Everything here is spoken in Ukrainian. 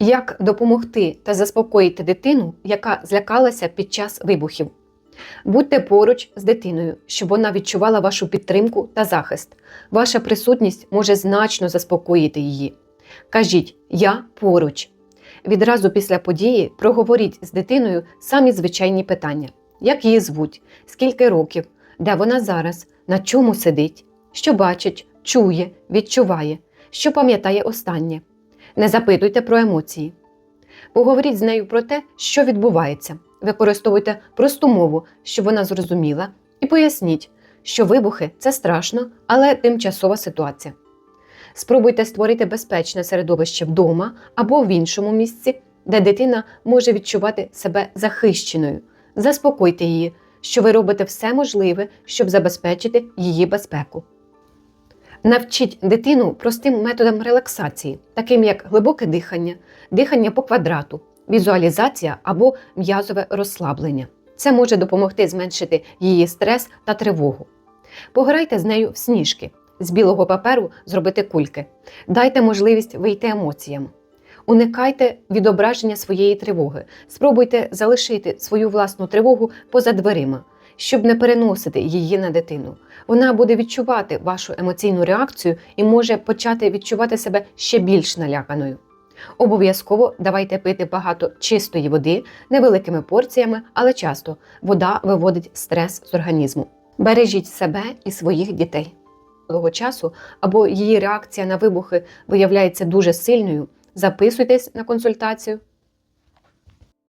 Як допомогти та заспокоїти дитину, яка злякалася під час вибухів? Будьте поруч з дитиною, щоб вона відчувала вашу підтримку та захист. Ваша присутність може значно заспокоїти її. Кажіть Я поруч. Відразу після події проговоріть з дитиною самі звичайні питання: як її звуть, скільки років, де вона зараз, на чому сидить, що бачить, чує, відчуває, що пам'ятає останнє. Не запитуйте про емоції. Поговоріть з нею про те, що відбувається. Використовуйте просту мову, щоб вона зрозуміла, і поясніть, що вибухи це страшно, але тимчасова ситуація. Спробуйте створити безпечне середовище вдома або в іншому місці, де дитина може відчувати себе захищеною. Заспокойте її, що ви робите все можливе, щоб забезпечити її безпеку. Навчіть дитину простим методам релаксації, таким як глибоке дихання, дихання по квадрату, візуалізація або м'язове розслаблення. Це може допомогти зменшити її стрес та тривогу. Пограйте з нею в сніжки, з білого паперу зробити кульки. Дайте можливість вийти емоціям. Уникайте відображення своєї тривоги. Спробуйте залишити свою власну тривогу поза дверима, щоб не переносити її на дитину. Вона буде відчувати вашу емоційну реакцію і може почати відчувати себе ще більш наляканою. Обов'язково давайте пити багато чистої води невеликими порціями, але часто вода виводить стрес з організму. Бережіть себе і своїх дітей. Того часу або її реакція на вибухи виявляється дуже сильною. Записуйтесь на консультацію